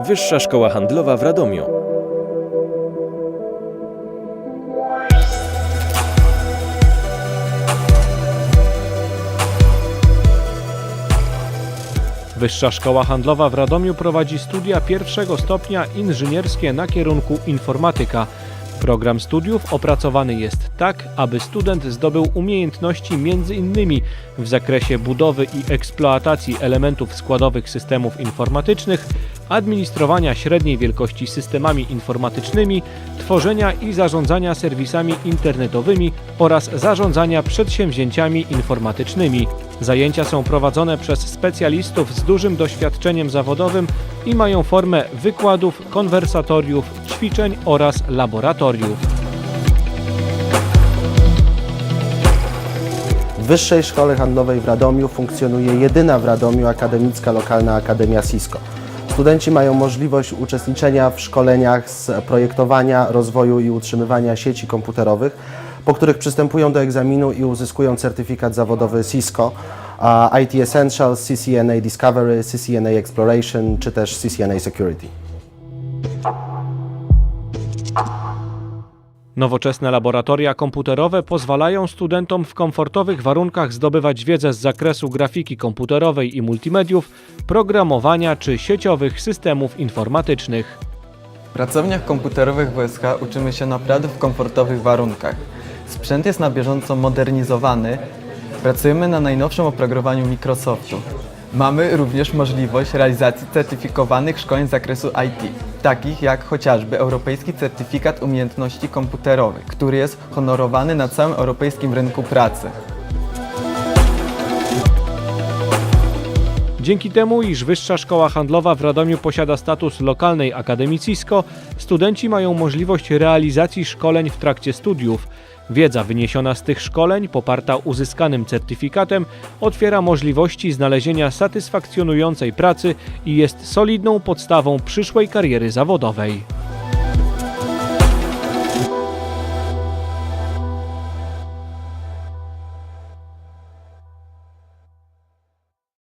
Wyższa Szkoła Handlowa w Radomiu. Wyższa Szkoła Handlowa w Radomiu prowadzi studia pierwszego stopnia inżynierskie na kierunku informatyka. Program studiów opracowany jest tak, aby student zdobył umiejętności m.in. w zakresie budowy i eksploatacji elementów składowych systemów informatycznych, administrowania średniej wielkości systemami informatycznymi, tworzenia i zarządzania serwisami internetowymi oraz zarządzania przedsięwzięciami informatycznymi. Zajęcia są prowadzone przez specjalistów z dużym doświadczeniem zawodowym i mają formę wykładów, konwersatoriów, ćwiczeń oraz laboratoriów. W Wyższej Szkole Handlowej w Radomiu funkcjonuje jedyna w Radomiu akademicka lokalna Akademia Cisco. Studenci mają możliwość uczestniczenia w szkoleniach z projektowania, rozwoju i utrzymywania sieci komputerowych, po których przystępują do egzaminu i uzyskują certyfikat zawodowy Cisco, IT Essentials, CCNA Discovery, CCNA Exploration czy też CCNA Security. Nowoczesne laboratoria komputerowe pozwalają studentom w komfortowych warunkach zdobywać wiedzę z zakresu grafiki komputerowej i multimediów, programowania czy sieciowych systemów informatycznych. W pracowniach komputerowych WSK uczymy się naprawdę w komfortowych warunkach. Sprzęt jest na bieżąco modernizowany. Pracujemy na najnowszym oprogramowaniu Microsoftu. Mamy również możliwość realizacji certyfikowanych szkoleń z zakresu IT, takich jak chociażby Europejski Certyfikat Umiejętności Komputerowych, który jest honorowany na całym europejskim rynku pracy. Dzięki temu, iż Wyższa Szkoła Handlowa w Radomiu posiada status lokalnej Akademii Cisco, studenci mają możliwość realizacji szkoleń w trakcie studiów. Wiedza wyniesiona z tych szkoleń, poparta uzyskanym certyfikatem, otwiera możliwości znalezienia satysfakcjonującej pracy i jest solidną podstawą przyszłej kariery zawodowej.